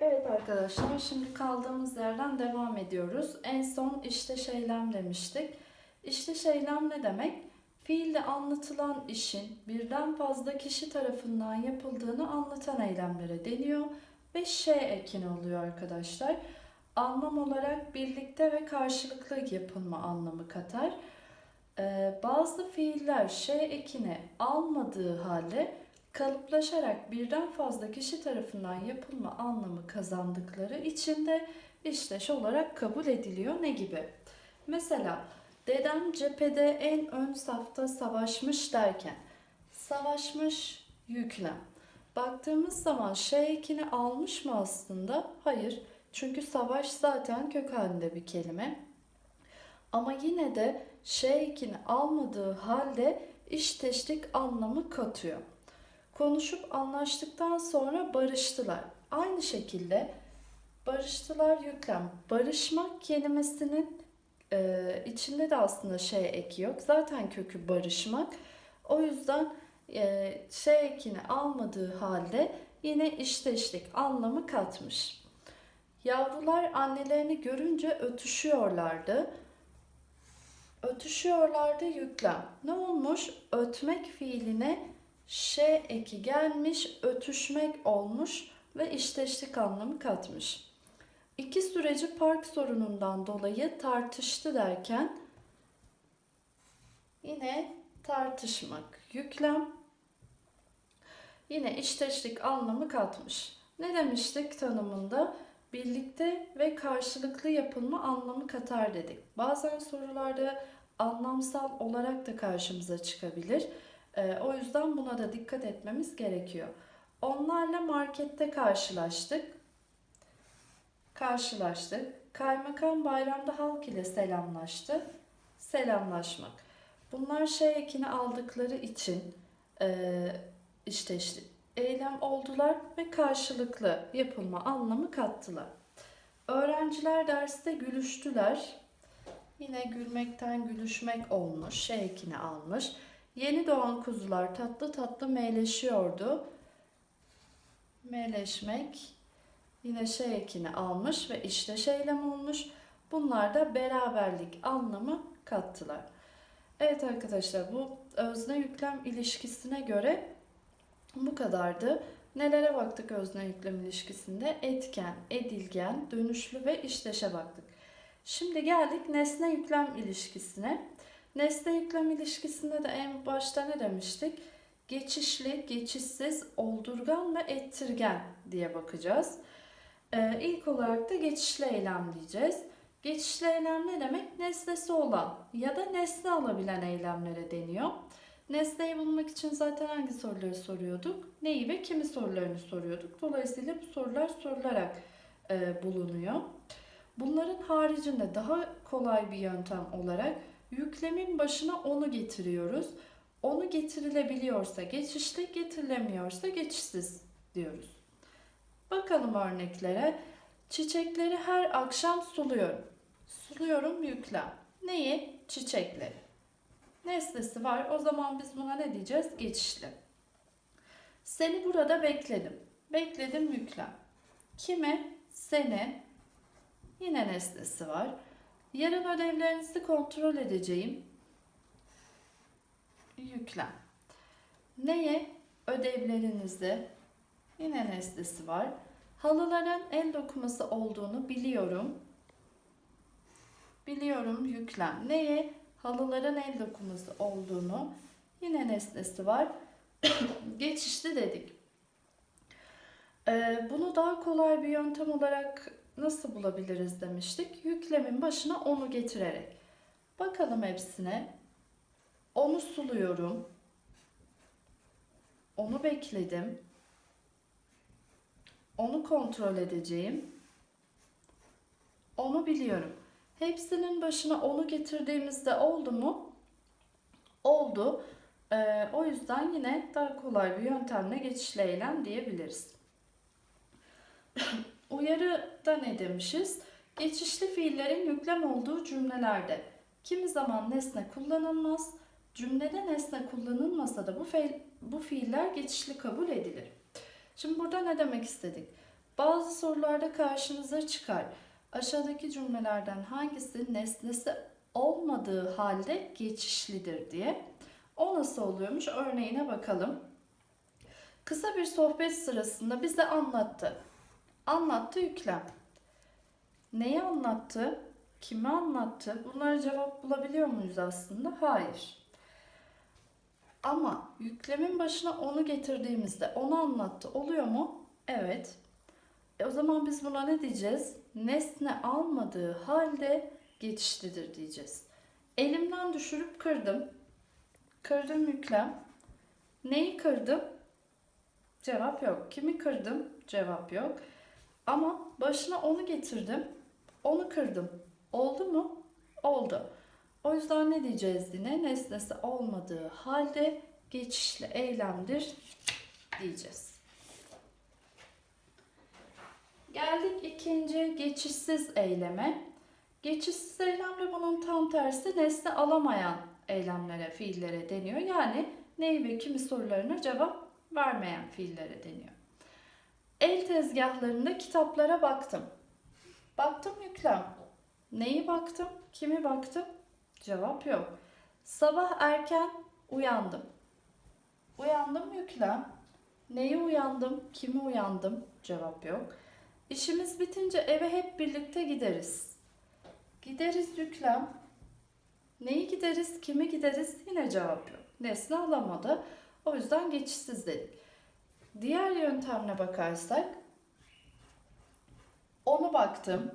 Evet arkadaşlar şimdi kaldığımız yerden devam ediyoruz. En son işte eylem demiştik. İşte eylem ne demek? Fiilde anlatılan işin birden fazla kişi tarafından yapıldığını anlatan eylemlere deniyor ve şey ekini oluyor arkadaşlar. Anlam olarak birlikte ve karşılıklı yapılma anlamı katar. Ee, bazı fiiller şey ekini almadığı halde kalıplaşarak birden fazla kişi tarafından yapılma anlamı kazandıkları için de işleş olarak kabul ediliyor. Ne gibi? Mesela dedem cephede en ön safta savaşmış derken savaşmış yüklem. Baktığımız zaman şey ekini almış mı aslında? Hayır. Çünkü savaş zaten kök halinde bir kelime. Ama yine de şey ekini almadığı halde iş teşvik anlamı katıyor. Konuşup anlaştıktan sonra barıştılar. Aynı şekilde barıştılar yüklem. Barışmak kelimesinin e, içinde de aslında şey eki yok. Zaten kökü barışmak. O yüzden e, şey ekini almadığı halde yine işteşlik anlamı katmış. Yavrular annelerini görünce ötüşüyorlardı. Ötüşüyorlardı yüklem. Ne olmuş? Ötmek fiiline ş eki gelmiş, ötüşmek olmuş ve işteşlik anlamı katmış. İki süreci park sorunundan dolayı tartıştı derken yine tartışmak yüklem yine işteşlik anlamı katmış. Ne demiştik tanımında? Birlikte ve karşılıklı yapılma anlamı katar dedik. Bazen sorularda anlamsal olarak da karşımıza çıkabilir. Ee, o yüzden buna da dikkat etmemiz gerekiyor. Onlarla markette karşılaştık. Karşılaştık. Kaymakam bayramda halk ile selamlaştı. Selamlaşmak. Bunlar şey ekini aldıkları için e, işte işte eylem oldular ve karşılıklı yapılma anlamı kattılar. Öğrenciler derste gülüştüler. Yine gülmekten gülüşmek olmuş, şey ekini almış. Yeni doğan kuzular tatlı tatlı meyleşiyordu. Meyleşmek yine şey ekini almış ve işte şeylem olmuş. Bunlar da beraberlik anlamı kattılar. Evet arkadaşlar bu özne yüklem ilişkisine göre bu kadardı. Nelere baktık özne yüklem ilişkisinde? Etken, edilgen, dönüşlü ve işleşe baktık. Şimdi geldik nesne yüklem ilişkisine. Nesne yüklem ilişkisinde de en başta ne demiştik? Geçişli, geçişsiz, oldurgan ve ettirgen diye bakacağız. Ee, ilk olarak da geçişli eylem diyeceğiz. Geçişli eylem ne demek? Nesnesi olan ya da nesne alabilen eylemlere deniyor. Nesneyi bulmak için zaten hangi soruları soruyorduk? Neyi ve kimi sorularını soruyorduk. Dolayısıyla bu sorular sorularak e, bulunuyor. Bunların haricinde daha kolay bir yöntem olarak yüklemin başına onu getiriyoruz. Onu getirilebiliyorsa geçişli, getirilemiyorsa geçişsiz diyoruz. Bakalım örneklere. Çiçekleri her akşam suluyorum. Suluyorum yüklem. Neyi? Çiçekleri. Nesnesi var. O zaman biz buna ne diyeceğiz? Geçişli. Seni burada bekledim. Bekledim yüklem. Kime? Seni. Yine nesnesi var. Yarın ödevlerinizi kontrol edeceğim. Yüklem. Neye? Ödevlerinizi. Yine nesnesi var. Halıların el dokuması olduğunu biliyorum. Biliyorum yüklem. Neye? Halıların el dokuması olduğunu. Yine nesnesi var. Geçişli dedik. Ee, bunu daha kolay bir yöntem olarak nasıl bulabiliriz demiştik. Yüklemin başına onu getirerek. Bakalım hepsine. Onu suluyorum. Onu bekledim. Onu kontrol edeceğim. Onu biliyorum. Hepsinin başına onu getirdiğimizde oldu mu? Oldu. Ee, o yüzden yine daha kolay bir yöntemle geçişli eylem diyebiliriz. Uyarıda ne demişiz? Geçişli fiillerin yüklem olduğu cümlelerde kimi zaman nesne kullanılmaz, cümlede nesne kullanılmasa da bu, fe, bu fiiller geçişli kabul edilir. Şimdi burada ne demek istedik? Bazı sorularda karşınıza çıkar. Aşağıdaki cümlelerden hangisi nesnesi olmadığı halde geçişlidir diye. O nasıl oluyormuş? Örneğine bakalım. Kısa bir sohbet sırasında bize anlattı. Anlattı yüklem. Neyi anlattı? Kimi anlattı? Bunlara cevap bulabiliyor muyuz aslında? Hayır. Ama yüklemin başına onu getirdiğimizde onu anlattı oluyor mu? Evet. E o zaman biz buna ne diyeceğiz? Nesne almadığı halde geçişlidir diyeceğiz. Elimden düşürüp kırdım. Kırdım yüklem. Neyi kırdım? Cevap yok. Kimi kırdım? Cevap yok. Ama başına onu getirdim. Onu kırdım. Oldu mu? Oldu. O yüzden ne diyeceğiz yine? Nesnesi olmadığı halde geçişli eylemdir diyeceğiz. Geldik ikinci geçişsiz eyleme. Geçişsiz eylemle bunun tam tersi nesne alamayan eylemlere, fiillere deniyor. Yani neyi ve kimi sorularına cevap vermeyen fiillere deniyor. El tezgahlarında kitaplara baktım. Baktım yüklem. Neyi baktım? Kimi baktım? Cevap yok. Sabah erken uyandım. Uyandım yüklem. Neyi uyandım? Kimi uyandım? Cevap yok. İşimiz bitince eve hep birlikte gideriz. Gideriz yüklem. Neyi gideriz? Kimi gideriz? Yine cevap yok. Nesne alamadı. O yüzden geçişsiz dedik. Diğer yöntemle bakarsak onu baktım.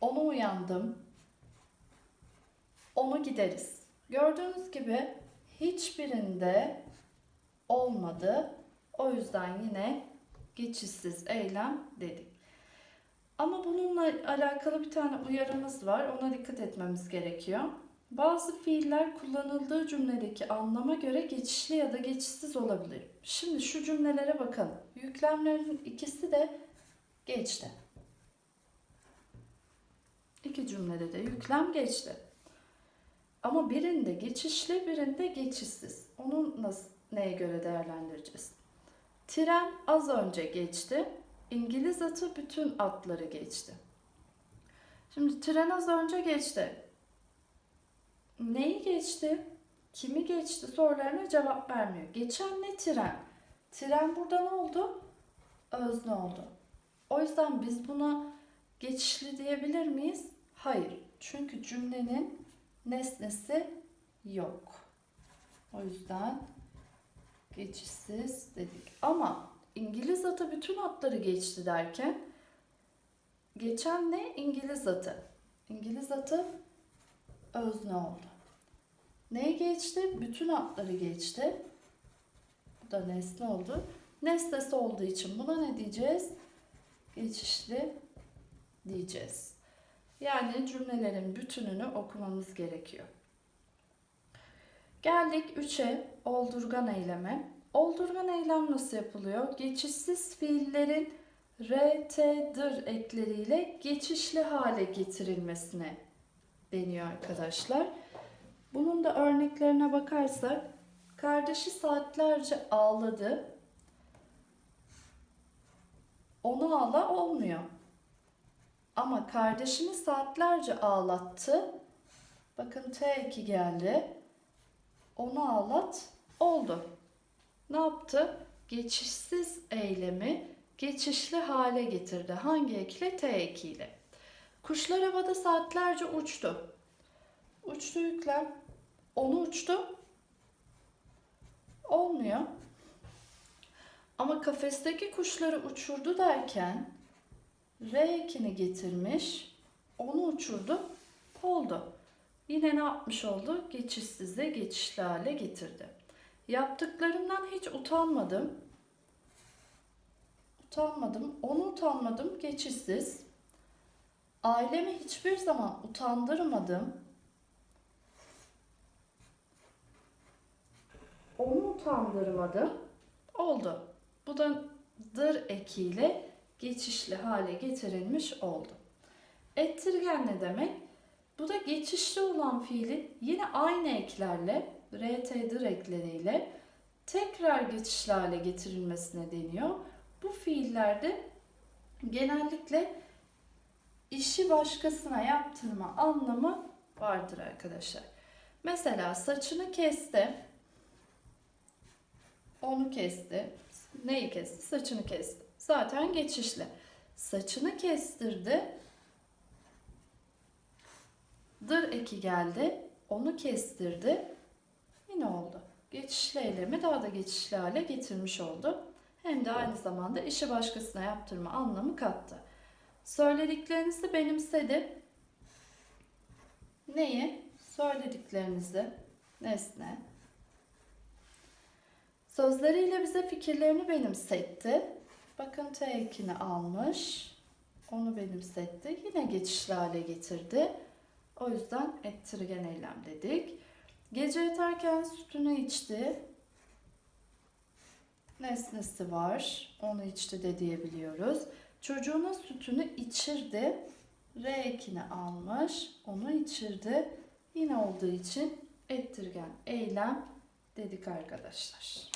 Onu uyandım. Onu gideriz. Gördüğünüz gibi hiçbirinde olmadı. O yüzden yine geçişsiz eylem dedik. Ama bununla alakalı bir tane uyarımız var. Ona dikkat etmemiz gerekiyor. Bazı fiiller kullanıldığı cümledeki anlama göre geçişli ya da geçişsiz olabilir. Şimdi şu cümlelere bakalım. Yüklemlerin ikisi de geçti. İki cümlede de yüklem geçti. Ama birinde geçişli, birinde geçişsiz. Onu nasıl, neye göre değerlendireceğiz? Tren az önce geçti. İngiliz atı bütün atları geçti. Şimdi tren az önce geçti. Neyi geçti? Kimi geçti sorularına cevap vermiyor. Geçen ne tren? Tren burada ne oldu? Özne oldu. O yüzden biz buna geçişli diyebilir miyiz? Hayır. Çünkü cümlenin nesnesi yok. O yüzden geçişsiz dedik. Ama İngiliz atı bütün atları geçti derken geçen ne? İngiliz atı. İngiliz atı özne oldu. Neyi geçti? Bütün atları geçti. Bu da nesne oldu. Nesnesi olduğu için buna ne diyeceğiz? Geçişli diyeceğiz. Yani cümlelerin bütününü okumamız gerekiyor. Geldik 3'e oldurgan eyleme. Oldurgan eylem nasıl yapılıyor? Geçişsiz fiillerin RT'dir ekleriyle geçişli hale getirilmesine deniyor arkadaşlar. Bunun da örneklerine bakarsak kardeşi saatlerce ağladı. Onu ağla olmuyor. Ama kardeşini saatlerce ağlattı. Bakın T2 geldi. Onu ağlat oldu. Ne yaptı? Geçişsiz eylemi geçişli hale getirdi. Hangi ekle? T2 ile. Kuşlar havada saatlerce uçtu. Uçtu yüklem. Onu uçtu. Olmuyor. Ama kafesteki kuşları uçurdu derken R2'ni getirmiş. Onu uçurdu. Oldu. Yine ne yapmış oldu? Geçişsize geçişli hale getirdi. Yaptıklarımdan hiç utanmadım. Utanmadım. Onu utanmadım. Geçişsiz. Ailemi hiçbir zaman utandırmadım. Onu utandırmadım. Oldu. Bu da dır ekiyle geçişli hale getirilmiş oldu. Ettirgen ne demek? Bu da geçişli olan fiilin yine aynı eklerle, RT'dir ekleriyle tekrar geçişli hale getirilmesine deniyor. Bu fiillerde genellikle işi başkasına yaptırma anlamı vardır arkadaşlar. Mesela saçını kesti. Onu kesti. Neyi kesti? Saçını kesti. Zaten geçişli. Saçını kestirdi. Dır eki geldi. Onu kestirdi. Yine oldu. Geçişli eylemi daha da geçişli hale getirmiş oldu. Hem de aynı zamanda işi başkasına yaptırma anlamı kattı. Söylediklerinizi benimsedi. Neyi? Söylediklerinizi. Nesne. Sözleriyle bize fikirlerini benimsetti. Bakın T ekini almış. Onu benimsetti. Yine geçişli hale getirdi. O yüzden ettirgen eylem dedik. Gece yatarken sütünü içti. Nesnesi var. Onu içti de diyebiliyoruz. Çocuğuna sütünü içirdi. R ekini almış. Onu içirdi. Yine olduğu için ettirgen eylem dedik arkadaşlar.